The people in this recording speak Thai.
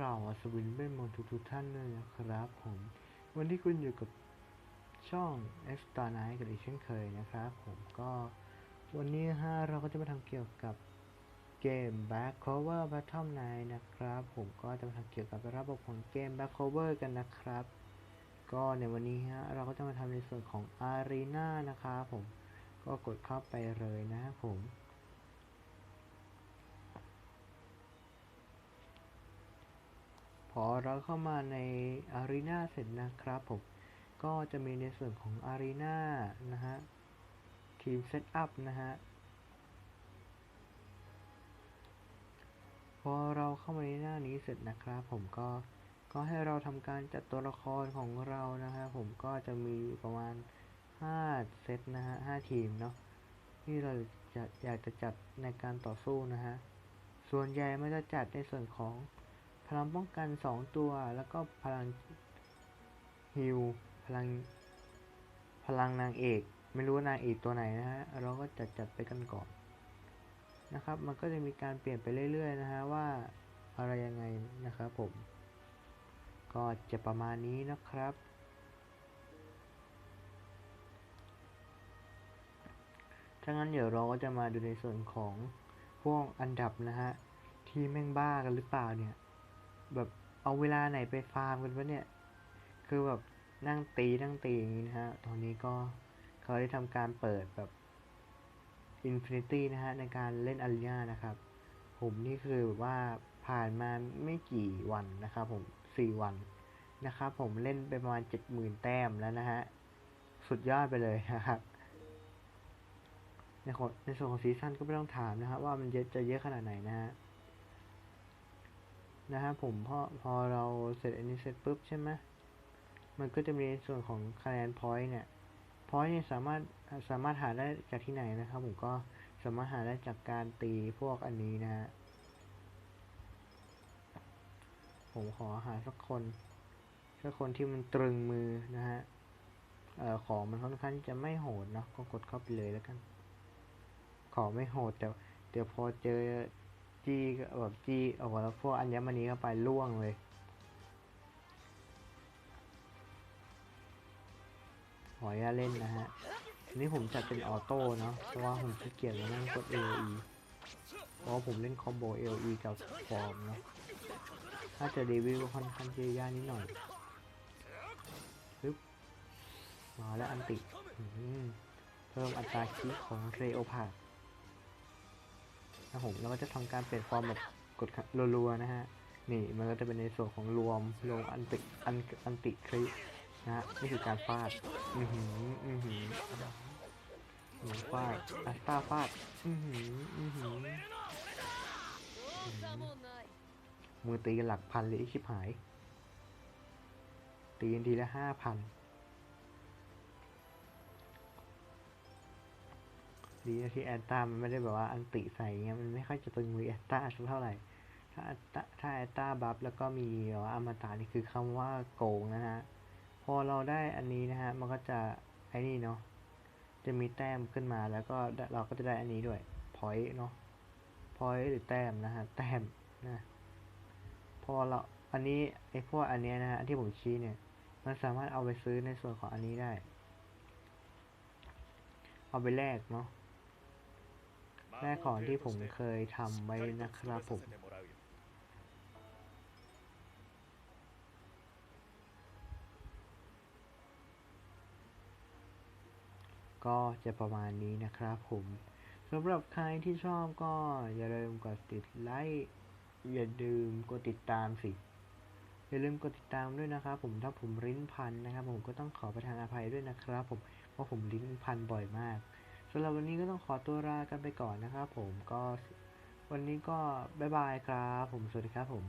เราอัศวินเวทมนต์ทุกๆท่านเลยนะครับผม วันที่คุณอยู่กับช่อง X Star Night กันอีกเช่นเคยนะครับผมก็วันนี้ฮะเราก็จะมาทำเกี่ยวกับเกม Back Cover Battle 9นะครับผมก็จะมาทำเกี่ยวกับระบบของเกม Back Cover กันนะครับ ก็ในวันนี้ฮะเราก็จะมาทำในส่วนของ Arena นะครับผมก็กดเข้าไปเลยนะครับผม อเราเข้ามาในอารีนาเสร็จนะครับผม ก็จะมีในส่วนของอารีนานะฮะทีมเซตอัพนะฮะ พอเราเข้ามาในหน้านี้เสร็จนะครับผมก็ก็ให้เราทำการจัดตัวละครของเรานะฮะผมก็จะมีประมาณ 5 เซตนะฮะ 5 ทีมเนาะที่เราจะอยากจะจัดในการต่อสู้นะฮะ ส่วนใหญ่มันจะจัดในส่วนของ พลังป้องกัน 2 ตัว แล้วก็พลังฮิลพลัง พลังนางเอก ไม่รู้นางเอกตัวไหนนะฮะ เราก็จัดจัดไปกันก่อน นะครับ มันก็จะมีการเปลี่ยนไปเรื่อยๆนะฮะว่าอะไรยังไงนะครับผม ก็จะประมาณนี้นะครับ ถ้างั้นเดี๋ยวเราก็จะมาดูในส่วนของพวกอันดับนะฮะ ที่แม่งบ้ากันหรือเปล่าเนี่ย แบบเอาเวลาไหนไปฟาร์มกันวะเนี่ย คือแบบนั่งตีนั่งตีอย่างนี้นะฮะ ตอนนี้ก็เขาได้ทำการเปิดแบบ Infinity นะฮะ ในการเล่นอารีนานะครับ ผมนี่คือแบบว่าผ่านมาไม่กี่วันนะครับผมสี่วันนะครับผมเล่นไปประมาณเจ็ดหมื่นแต้มแล้วนะฮะ สุดยอดไปเลยนะครับในในส่วนของซีซั่นก็ไม่ต้องถามนะครับว่ามันจะเยอะขนาดไหนนะฮะ นะครับผมพอพอเราเสร็จอันนี้เสร็จปุ๊บใช่ไหมมันก็จะมีในส่วนของคะแนนพอยต์เนี่ยพอยต์เนี่ยสามารถสามารถหาได้จากที่ไหนนะครับ ผมก็สามารถหาได้จากการตีพวกอันนี้นะฮะผมขอหาสักคนสักคนที่มันตรึงมือนะฮะเอ่อของมันค่อนข้างจะไม่โหดเนาะก็กดเข้าไปเลยแล้วกัน ของไม่โหดแต่เดี๋ยวพอเจอ จี้แบบจี้เอาแล้วพวกอัญมณีเข้าไปล่วงเลยขออนุญาเล่นนะฮะอันนี้ผมจัดเป็นออโต้เนาะ เพราะว่าผมขี้เกียจมานั่งกด AOE เพราะว่าผมเล่นคอมโบ AOE กับฟอร์มเนาะ ถ้าจะรีวิวค่อนข้างจะยากนิดหน่อยปึ๊บมาแล้วอันติ เพิ่มอัตราคิของเรโอพาด นะผมแล้วก็จะทำการเปลี่ยนฟอร์มแบบกดรัวๆนะฮะนี่มันก็จะเป็นในส่วนของรวมลงอันติอันอันติคลินะฮะนี่คือการฟาดอือหืออือหือหนูฟาดอัสตาฟาดอือหืออือหือมือตีกันหลักพันเลยชิบหาย ตีกันทีละห้าพัน ดีนะที่แอนต้ามันไม่ได้แบบว่าอันติใส่เงี้ยมันไม่ค่อยจะตึงมือแอนต้าสักเท่าไหร่ถ้าถ้าถ้าแอนต้าบัฟแล้วก็มีว่าอมตะนี่คือคำว่าโกงนะฮะพอเราได้อันนี้นะฮะมันก็จะไอ้นี่เนาะจะมีแต้มขึ้นมาแล้วก็เราก็จะได้อันนี้ด้วยพอยต์เนาะพอยต์หรือแต้มนะฮะแต้มนะพอเราอันนี้ไอ้พวกอันเนี้ยนะฮะที่ผมชี้เนี่ย มันสามารถเอาไปซื้อในส่วนของอันนี้ได้ เอาไปแลกเนาะ แรกของที่ผมเคยทำไว้นะครับผมก็จะประมาณนี้นะครับผมสำหรับใครที่ชอบก็อย่าลืมกดติดไลค์อย่าลืมกดติดตามสิ อย่าลืมกดติดตามด้วยนะครับผมถ้าผมลิ้นพันนะครับ ผมก็ต้องขอประทานอภัยด้วยนะครับ ผมเพราะผมลิ้นพันบ่อยมาก สำหรับวันนี้ก็ต้องขอตัวลากันไปก่อนนะครับผมก็วันนี้ก็บ๊ายบายครับผมสวัสดีครับผม